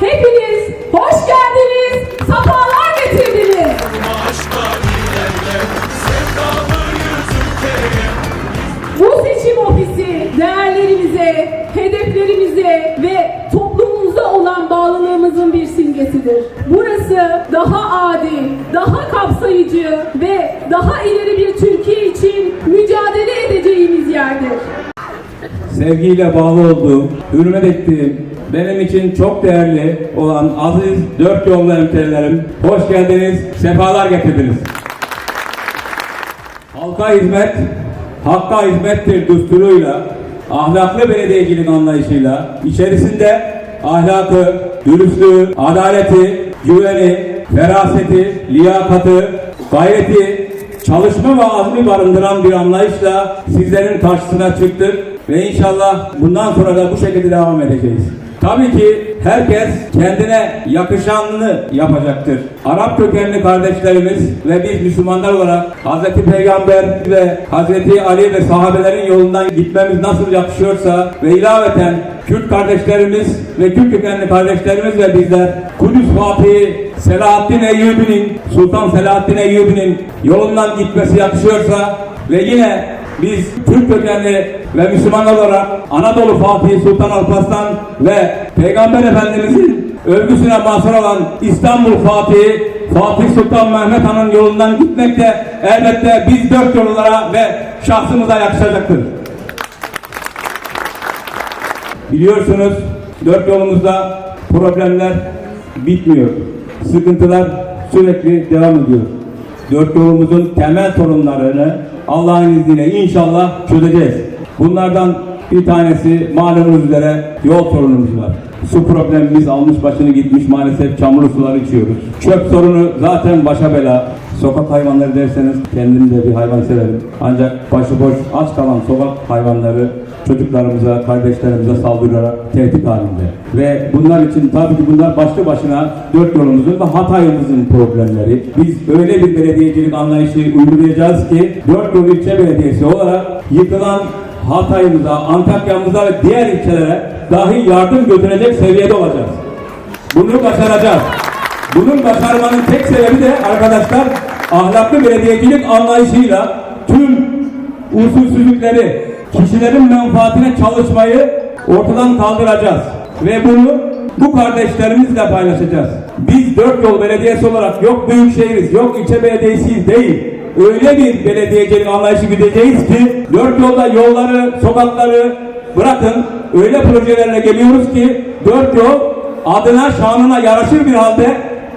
Hepiniz hoş geldiniz, sefalar getirdiniz. Bu seçim ofisi değerlerimize, hedeflerimize ve toplumumuza olan bağlılığımızın bir simgesidir. Burası daha adil, daha kapsayıcı ve daha ileri bir Türkiye için mücadele edeceğimiz yerdir sevgiyle bağlı olduğum, hürmet ettiğim, benim için çok değerli olan aziz dört yollu hemşehrilerim, hoş geldiniz, sefalar getirdiniz. Halka hizmet, hakka hizmettir düsturuyla, ahlaklı belediyecilik anlayışıyla, içerisinde ahlakı, dürüstlüğü, adaleti, güveni, feraseti, liyakatı, gayreti, çalışma ve azmi barındıran bir anlayışla sizlerin karşısına çıktık ve inşallah bundan sonra da bu şekilde devam edeceğiz. Tabii ki herkes kendine yakışanını yapacaktır. Arap kökenli kardeşlerimiz ve biz Müslümanlar olarak Hz. Peygamber ve Hz. Ali ve sahabelerin yolundan gitmemiz nasıl yakışıyorsa ve ilaveten Kürt kardeşlerimiz ve Kürt kökenli kardeşlerimiz ve bizler Kudüs Fatihi Selahaddin Eyyubi'nin Sultan Selahaddin Eyyubi'nin yolundan gitmesi yakışıyorsa ve yine biz Türk kökenli ve Müslümanlar olarak Anadolu Fatih Sultan Alparslan ve Peygamber Efendimizin övgüsüne mazhar olan İstanbul Fatihi Fatih Sultan Mehmet Han'ın yolundan gitmek de elbette biz dört yollara ve şahsımıza yakışacaktır. Biliyorsunuz dört yolumuzda problemler bitmiyor. Sıkıntılar sürekli devam ediyor. Dört yolumuzun temel sorunlarını Allah'ın izniyle inşallah çözeceğiz. Bunlardan bir tanesi malumunuz üzere yol sorunumuz var. Su problemimiz almış başını gitmiş maalesef çamurlu sular içiyoruz. Çöp sorunu zaten başa bela. Sokak hayvanları derseniz kendim de bir hayvan severim. Ancak başıboş aç kalan sokak hayvanları çocuklarımıza, kardeşlerimize saldırarak tehdit halinde. Ve bunlar için tabii ki bunlar başlı başına dört yolumuzun ve Hatay'ımızın problemleri. Biz öyle bir belediyecilik anlayışı uygulayacağız ki dört yol ilçe belediyesi olarak yıkılan Hatay'ımıza, Antakya'mıza ve diğer ilçelere dahi yardım götürecek seviyede olacağız. Bunu başaracağız. Bunun başarmanın tek sebebi de arkadaşlar ahlaklı belediyecilik anlayışıyla tüm usulsüzlükleri, kişilerin menfaatine çalışmayı ortadan kaldıracağız. Ve bunu bu kardeşlerimizle paylaşacağız. Biz dört yol belediyesi olarak yok büyük şehiriz, yok ilçe belediyesiyiz değil. Öyle bir belediyecilik anlayışı gideceğiz ki dört yolda yolları, sokakları bırakın öyle projelerle geliyoruz ki dört yol adına şanına yaraşır bir halde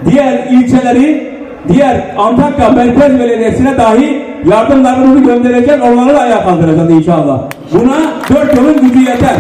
diğer ilçeleri diğer Antakya Merkez Belediyesi'ne dahi yardımlarımızı göndereceğiz, onları da ayağa kaldıracağız inşallah. Buna dört yolun gücü yeter.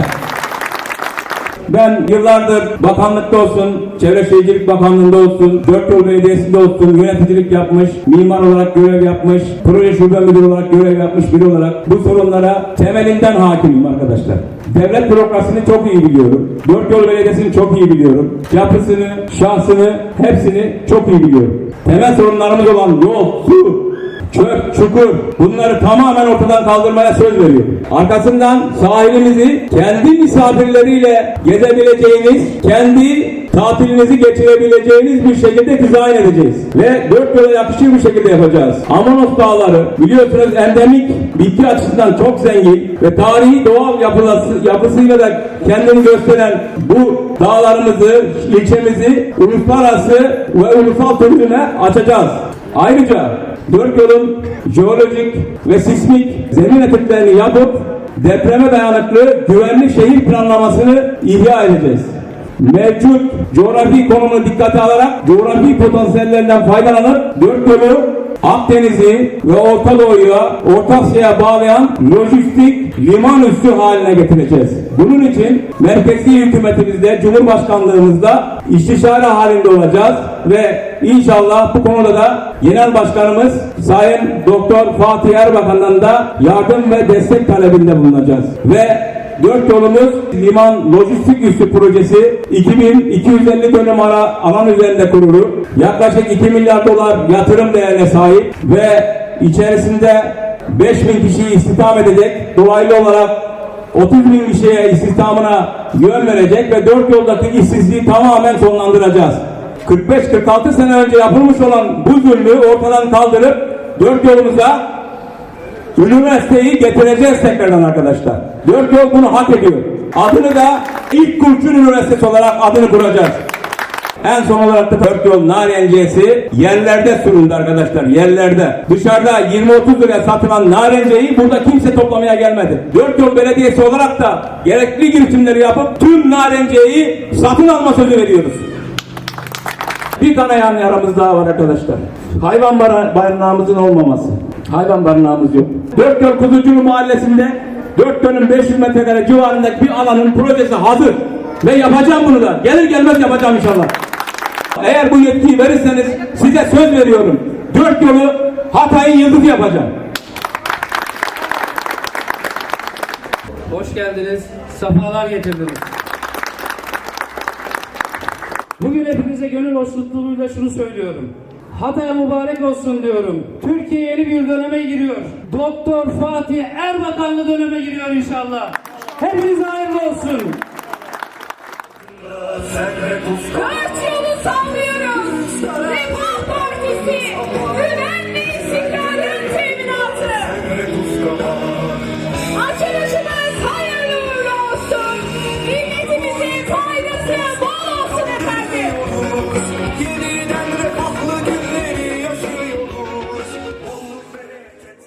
Ben yıllardır bakanlıkta olsun, Çevre Şehircilik Bakanlığı'nda olsun, Dört Yol Belediyesi'nde olsun yöneticilik yapmış, mimar olarak görev yapmış, proje şube müdürü olarak görev yapmış biri olarak bu sorunlara temelinden hakimim arkadaşlar. Devlet bürokrasisini çok iyi biliyorum. Dört Yol Belediyesi'ni çok iyi biliyorum. Yapısını, şahsını, hepsini çok iyi biliyorum. Temel sorunlarımız olan yol, su, çöp, çukur bunları tamamen ortadan kaldırmaya söz veriyor. Arkasından sahilimizi kendi misafirleriyle gezebileceğiniz, kendi tatilinizi geçirebileceğiniz bir şekilde dizayn edeceğiz. Ve dört yola yakışır bir şekilde yapacağız. Amanos Dağları biliyorsunuz endemik bitki açısından çok zengin ve tarihi doğal yapısı, yapısıyla da kendini gösteren bu dağlarımızı, ilçemizi uluslararası ve ulusal turizme açacağız. Ayrıca dört yolun jeolojik ve sismik zemin etiklerini yapıp depreme dayanıklı güvenli şehir planlamasını ihya edeceğiz. Mevcut coğrafi konumunu dikkate alarak coğrafi potansiyellerinden faydalanıp dört yolu Akdeniz'i ve Orta Doğu'ya, Orta Asya'ya bağlayan lojistik liman üssü haline getireceğiz. Bunun için merkezi hükümetimizde, Cumhurbaşkanlığımızda istişare halinde olacağız ve inşallah bu konuda da Genel Başkanımız Sayın Doktor Fatih Erbakan'dan da yardım ve destek talebinde bulunacağız. Ve Dört yolumuz liman lojistik üssü projesi 2250 dönüm ara alan üzerinde kurulu. Yaklaşık 2 milyar dolar yatırım değerine sahip ve içerisinde 5000 kişiyi istihdam edecek. Dolaylı olarak 30 bin kişiye istihdamına yön verecek ve dört yoldaki işsizliği tamamen sonlandıracağız. 45-46 sene önce yapılmış olan bu zulmü ortadan kaldırıp dört yolumuza Üniversiteyi getireceğiz tekrardan arkadaşlar. Dört yol bunu hak ediyor. Adını da ilk Kurşun Üniversitesi olarak adını kuracağız. En son olarak da dört yol narenciyesi yerlerde sürüldü arkadaşlar yerlerde. Dışarıda 20-30 liraya satılan narenceyi burada kimse toplamaya gelmedi. Dört yol belediyesi olarak da gerekli girişimleri yapıp tüm narenceyi satın alma sözü veriyoruz. Bir kanayan yaramız daha var arkadaşlar. Hayvan bar- barınağımızın olmaması. Hayvan barınağımız yok. Dört yol Kuzuculu mahallesinde 4 dönüm 500 metrekare civarındaki bir alanın projesi hazır. Ve yapacağım bunu da. Gelir gelmez yapacağım inşallah. Eğer bu yetkiyi verirseniz size söz veriyorum. Dört yolu Hatay'ın yıldızı yapacağım. Hoş geldiniz, sefalar getirdiniz. Bugün hepinize gönül hoşnutluğuyla şunu söylüyorum. Hatay mübarek olsun diyorum. Türkiye yeni bir döneme giriyor. Doktor Fatih Erbakanlı döneme giriyor inşallah. Hepinize hayırlı olsun.